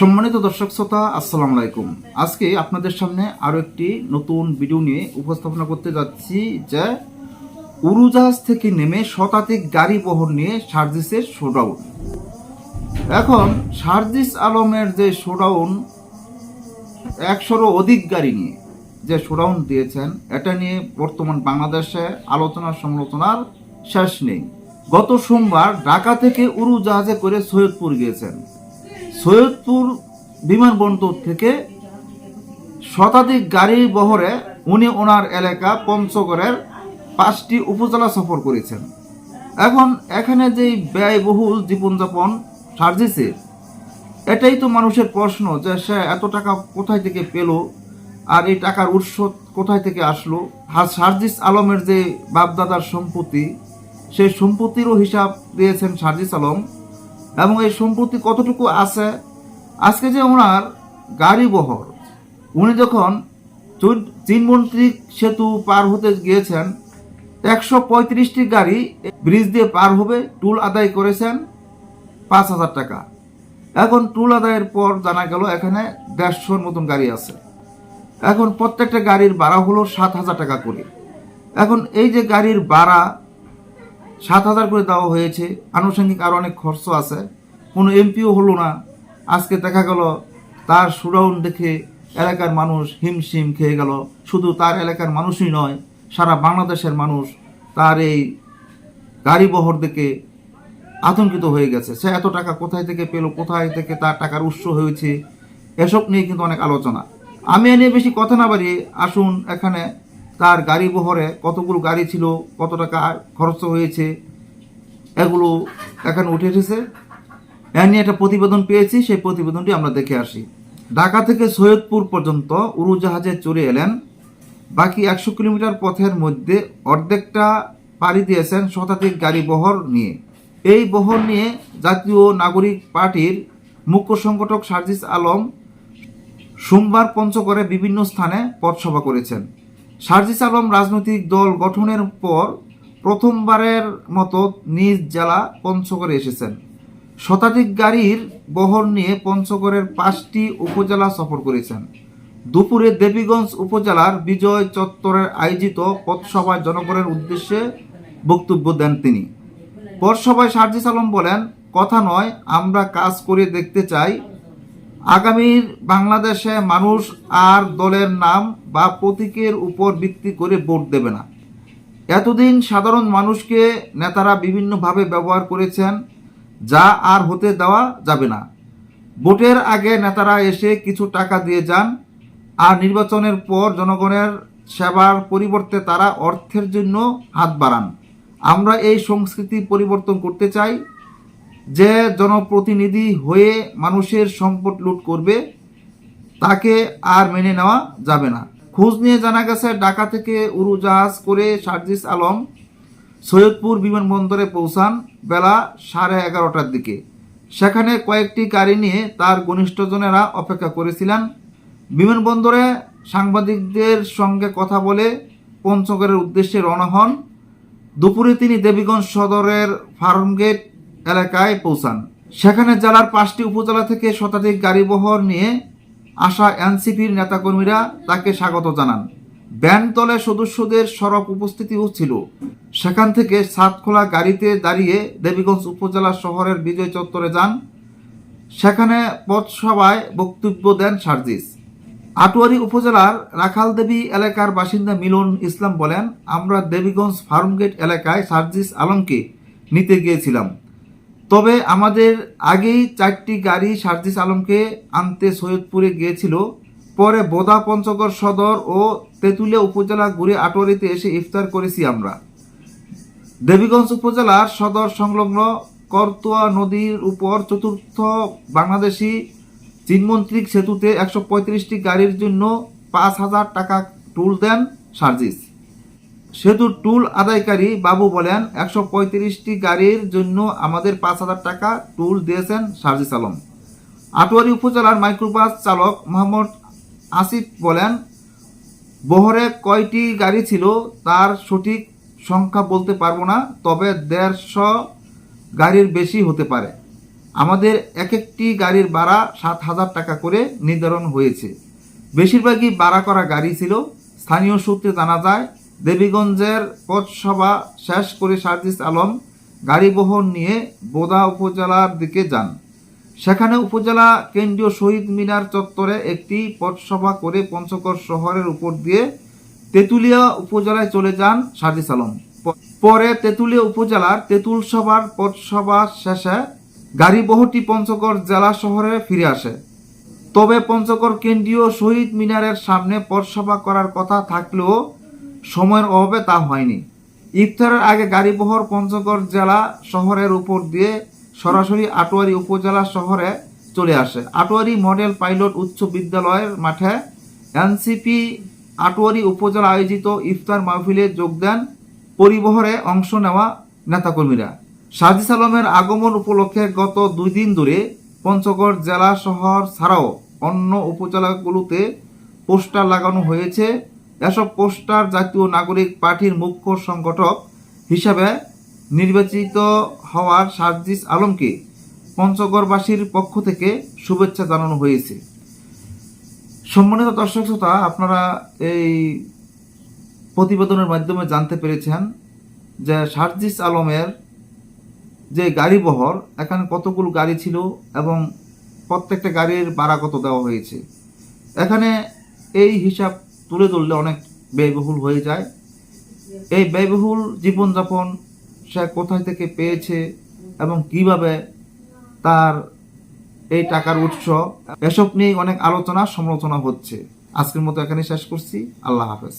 সম্মানিত দর্শক শ্রোতা, আসসালামু আলাইকুম। আজকে আপনাদের সামনে আরও একটি নতুন ভিডিও নিয়ে উপস্থাপনা করতে যাচ্ছি যে উড়োজাহাজ থেকে নেমে শতাধিক গাড়ি বহর নিয়ে সার্জিসের শোডাউন এখন সার্জিস আলমের যে শোডাউন একশোরও অধিক গাড়ি নিয়ে যে শোডাউন দিয়েছেন, এটা নিয়ে বর্তমান বাংলাদেশে আলোচনা সমালোচনার শেষ নেই। গত সোমবার ঢাকা থেকে উড়োজাহাজে করে সৈয়দপুর গিয়েছেন। সৈয়দপুর বিমানবন্দর থেকে শতাধিক গাড়ি বহরে উনি ওনার এলাকা পঞ্চগড়ের পাঁচটি উপজেলা সফর করেছেন। এখন এখানে যে ব্যয়বহুল জীবনযাপন সার্জিসের এটাই তো মানুষের প্রশ্ন যে সে এত টাকা কোথায় থেকে পেল আর এই টাকার উৎস কোথায় থেকে আসলো। আর সার্জিস আলমের যে বাপদাদার সম্পত্তি, সেই সম্পত্তিরও হিসাব দিয়েছেন সার্জিস আলম। এবং এই সম্পত্তি কতটুকু আছে? আজকে যে ওনার গাড়ি বহর, উনি যখন চুন- চীনমন্ত্রী সেতু পার হতে গিয়েছেন, একশো পঁয়ত্রিশটি গাড়ি ব্রিজ দিয়ে পার হবে, টুল আদায় করেছেন পাঁচ হাজার টাকা। এখন টুল আদায়ের পর জানা গেল এখানে দেড়শোর মতন গাড়ি আছে। এখন প্রত্যেকটা গাড়ির ভাড়া হলো সাত হাজার টাকা করে। এখন এই যে গাড়ির ভাড়া সাত হাজার করে দেওয়া হয়েছে। আনুষঙ্গিক আরও অনেক খরচ আছে। কোনো এমপিও হলো না। আজকে দেখা গেল, তার সুরাউন দেখে এলাকার মানুষ হিমশিম খেয়ে গেল। শুধু তার এলাকার মানুষই নয়, সারা বাংলাদেশের মানুষ তার এই গাড়ি বহর দেখে আতঙ্কিত হয়ে গেছে। সে এত টাকা কোথায় থেকে পেল, কোথায় থেকে তার টাকার উৎস হয়েছে, এসব নিয়ে কিন্তু অনেক আলোচনা। আমি এ নিয়ে বেশি কথা না বাড়িয়ে আসুন এখানে তার গাড়ি বহরে কতগুলো গাড়ি ছিল, কত টাকা খরচ হয়েছে, এগুলো এখানে উঠে এসেছে। এ নিয়ে একটা প্রতিবেদন পেয়েছি, সেই প্রতিবেদনটি আমরা দেখে আসি। ঢাকা থেকে সৈয়দপুর পর্যন্ত উড়োজাহাজে চড়ে এলেন। বাকি একশো কিলোমিটার পথের মধ্যে অর্ধেকটা পাড়ি দিয়েছেন শতাধিক গাড়ি বহর নিয়ে। এই বহর নিয়ে জাতীয় নাগরিক পার্টির মুখ্য সংগঠক সার্জিস আলম সোমবার পঞ্চগড়ে বিভিন্ন স্থানে পথসভা করেছেন। সার্জিস আলম রাজনৈতিক দল গঠনের পর প্রথমবারের মতো নিজ জেলা পঞ্চগড়ে এসেছেন। শতাধিক গাড়ির বহর নিয়ে পঞ্চগড়ের পাঁচটি উপজেলা সফর করেছেন। দুপুরে দেবীগঞ্জ উপজেলার বিজয় চত্বরের আয়োজিত পথসভায় জনগণের উদ্দেশ্যে বক্তব্য দেন তিনি। পথসভায় সার্জিস আলম বলেন, কথা নয়, আমরা কাজ করে দেখতে চাই আগামীর বাংলাদেশে মানুষ আর দলের নাম বা প্রতীকের উপর ভিত্তি করে ভোট দেবে না। এতদিন সাধারণ মানুষকে নেতারা বিভিন্নভাবে ব্যবহার করেছেন, যা আর হতে দেওয়া যাবে না। ভোটের আগে নেতারা এসে কিছু টাকা দিয়ে যান, আর নির্বাচনের পর জনগণের সেবার পরিবর্তে তারা অর্থের জন্য হাত বাড়ান। আমরা এই সংস্কৃতি পরিবর্তন করতে চাই। যে জনপ্রতিনিধি হয়ে মানুষের সম্পদ লুট করবে, তাকে আর মেনে নেওয়া যাবে না। খোঁজ নিয়ে জানা গেছে, ঢাকা থেকে উড়োজাহাজ করে সার্জিস আলম সৈয়দপুর বিমানবন্দরে পৌঁছান বেলা সাড়ে এগারোটার দিকে। সেখানে কয়েকটি গাড়ি নিয়ে তার ঘনিষ্ঠজনেরা অপেক্ষা করেছিলেন। বিমানবন্দরে সাংবাদিকদের সঙ্গে কথা বলে পঞ্চগড়ের উদ্দেশ্যে রওনা হন। দুপুরে তিনি দেবীগঞ্জ সদরের ফার্মগেট এলাকায় পৌঁছান। সেখানে জেলার পাঁচটি উপজেলা থেকে শতাধিক গাড়িবহর নিয়ে আসা এনসিপির নেতাকর্মীরা তাকে স্বাগত জানান। ব্যান্ড দলের সদস্যদের সরব উপস্থিতিও ছিল। সেখান থেকে সাতখোলা গাড়িতে দাঁড়িয়ে দেবীগঞ্জ উপজেলা শহরের বিজয় চত্বরে যান। সেখানে পথসভায় বক্তব্য দেন সার্জিস। আটোয়ারি উপজেলার রাখালদেবী এলাকার বাসিন্দা মিলন ইসলাম বলেন, আমরা দেবীগঞ্জ ফার্মগেট এলাকায় সার্জিস আলমকে নিতে গিয়েছিলাম। তবে আমাদের আগেই চারটি গাড়ি সার্জিস আলমকে আনতে সৈয়দপুরে গিয়েছিল। পরে বোদা পঞ্চগড় সদর ও তেঁতুলিয়া উপজেলা ঘুরে আটোয়ারিতে এসে ইফতার করেছি আমরা। দেবীগঞ্জ উপজেলার সদর সংলগ্ন করতোয়া নদীর উপর চতুর্থ বাংলাদেশি চীনমন্ত্রিক সেতুতে একশো গাড়ির জন্য পাঁচ হাজার টাকা টুল দেন সার্জিস। সেতুর টুল আদায়কারী বাবু বলেন, একশো পঁয়ত্রিশটি গাড়ির জন্য আমাদের পাঁচ হাজার টাকা টুল দিয়েছেন সার্জিস আলম আটোয়ারি উপজেলার মাইক্রোবাস চালক মোহাম্মদ আসিফ বলেন, বহরে কয়টি গাড়ি ছিল তার সঠিক সংখ্যা বলতে পারব না, তবে দেড়শো গাড়ির বেশি হতে পারে। আমাদের এক একটি গাড়ির ভাড়া সাত হাজার টাকা করে নির্ধারণ হয়েছে। বেশিরভাগই ভাড়া করা গাড়ি ছিল। স্থানীয় সূত্রে জানা যায় দেবীগঞ্জের পথসভা শেষ করে সার্জিস আলম গাড়ি বহন নিয়ে বোদা উপজেলার দিকে যান। সেখানে উপজেলা কেন্দ্রীয় শহীদ মিনার চত্বরে একটি পথসভা করে পঞ্চগড় শহরের উপর দিয়ে তেঁতুলিয়া উপজেলায় চলে যান সার্জিস আলম। পরে তেঁতুলিয়া উপজেলার তেঁতুল সভার পথসভা শেষে গাড়ি বহরটি পঞ্চগড় জেলা শহরে ফিরে আসে। তবে পঞ্চগড় কেন্দ্রীয় শহীদ মিনারের সামনে পথসভা করার কথা থাকলেও সময়ের অভাবে তা হয়নি। ইফতারের আগে গাড়িবহর পঞ্চগড় জেলা শহরের উপর দিয়ে সরাসরি আটোয়ারি উপজেলা শহরে চলে আসে। আটোয়ারি মডেল পাইলট উচ্চ বিদ্যালয়ের মাঠে এনসিপি আটোয়ারি উপজেলা আয়োজিত ইফতার মাহফিলে যোগ দেন। পরিবহরে অংশ নেওয়া নেতাকর্মীরা। সাজিস আলমের আগমন উপলক্ষে গত দুই দিন ধরে পঞ্চগড় জেলা শহর ছাড়াও অন্য উপজেলাগুলোতে পোস্টার লাগানো হয়েছে। এসব পোস্টার জাতীয় নাগরিক পার্টির মুখ্য সংগঠক হিসাবে নির্বাচিত হওয়ার সার্জিস আলমকে পঞ্চগড়বাসীর পক্ষ থেকে শুভেচ্ছা জানানো হয়েছে। সম্মানিত দর্শক শ্রোতা, আপনারা এই প্রতিবেদনের মাধ্যমে জানতে পেরেছেন যে সার্জিস আলমের যে গাড়ি বহর এখানে কতগুলো গাড়ি ছিল এবং প্রত্যেকটা গাড়ির ভাড়া কত দেওয়া হয়েছে। এখানে এই হিসাব তুলে ধরলে অনেক ব্যয়বহুল হয়ে যায়। এই ব্যয়বহুল জীবনযাপন সে কোথায় থেকে পেয়েছে এবং কীভাবে তার এই টাকার উৎস, এসব নিয়ে অনেক আলোচনা, সমালোচনা হচ্ছে। আজকের মতো এখানে শেষ করছি। আল্লাহ হাফেজ।